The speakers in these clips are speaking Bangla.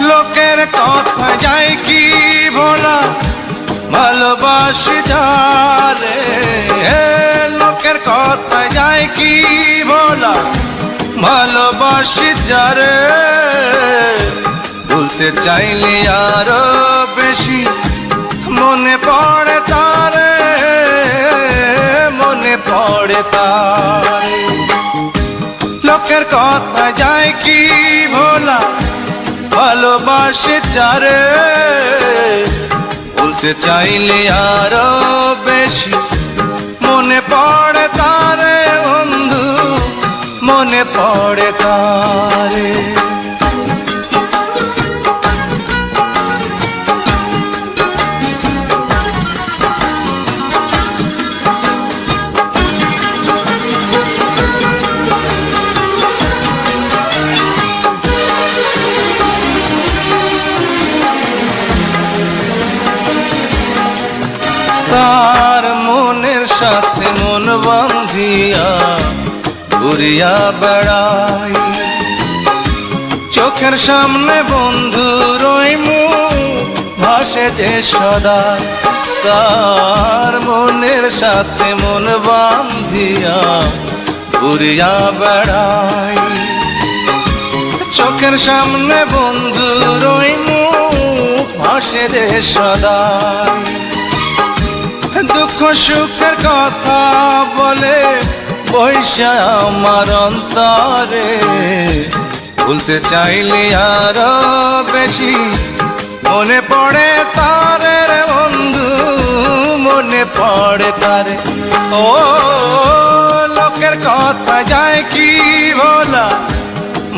লোকের কথা যায় কি ভোলা? ভালোবাসি যারে। লোকের কথা যায় কি ভোলা? ভালোবাসি যারে। ভুলতে চাইলে আরও বেশি মনে পড়ে তারে। মনে পড়ে তারে। লোকের কথা যায় কি ভোলা? ভালোবাসে চারে বলতে চাইলে আরও বেশি। মনে পড়ে তারে বন্ধু, মনে পড়ে তারে। তার মনের সাথে মন বান্ধিয়া ঘুরিয়া বেড়াই। চোখের সামনে বন্ধু রইমু, ভাসে যে সদা। তার মনের সাথে মন বান্ধিয়া ঘুরিয়া বেড়াই। চোখের সামনে বন্ধু রইমু, ভাসে যে সদাই। দুঃখ সুখের কথা বলে বৈশা আমার অন্তরে। ভুলতে চাইলে আরও বেশি। মনে পড়ে তারে রে বন্ধু, মনে পড়ে তারে। ও লোকের কথা যায় কি বলা?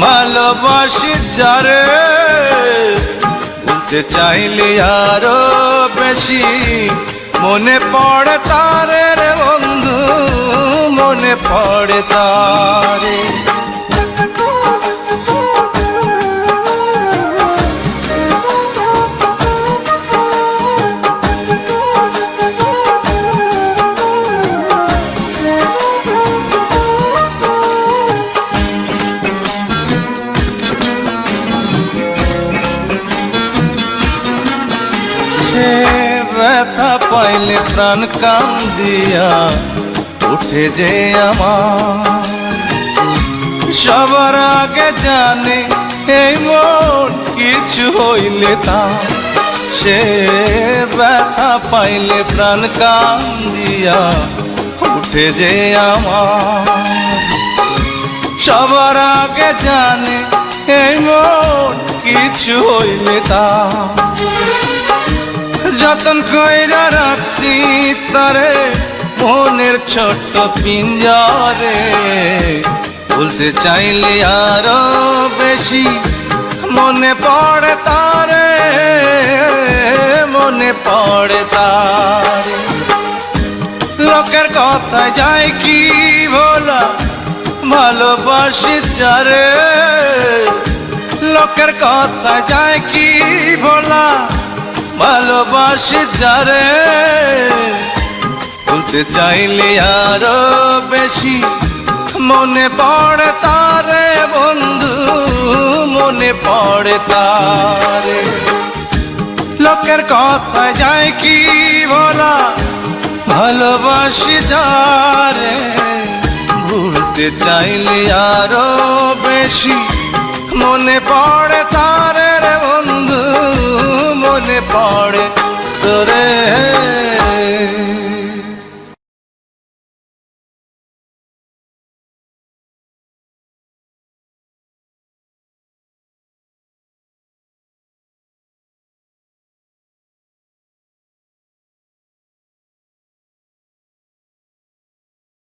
ভালোবাসি যারে বলতে চাইলে আরও বেশি। মনে পড়ে তারে রে বন্ধু মনে পড়ে তারে। ব্যথা পাইলে প্রাণ কাম দিয়া উঠে যে আমার। সবার আগে জানে এই মন কিছু হইলে তা। সে ব্যথা পাইলে প্রাণ কাম দিয়া উঠে যে আমার। সবার আগে জানে এই মন কিছু হইলে তা। যতন কইরা রাখছি তারে, মনের ছোট্ট পিঞ্জরে। বলতে চাইলে আরও বেশি মনে পড়ে তারে, মনে পড়ে তারে। লোকের কথা যায় কি ভোলা, ভালোবাসি যারে। লোকের কথা যায় কি ভোলা ভালোবাসি যারে, বলতে চাইলে আরও বেশি। মনে পড়ে তারে বন্ধু, মনে পড়ে তারে। লোকের কথা যায় কি বলা? ভালোবাসি যারে ভুলতে চাইলে আরও বেশি। মনে পড়ে তারে पाड़े। तेरे हैं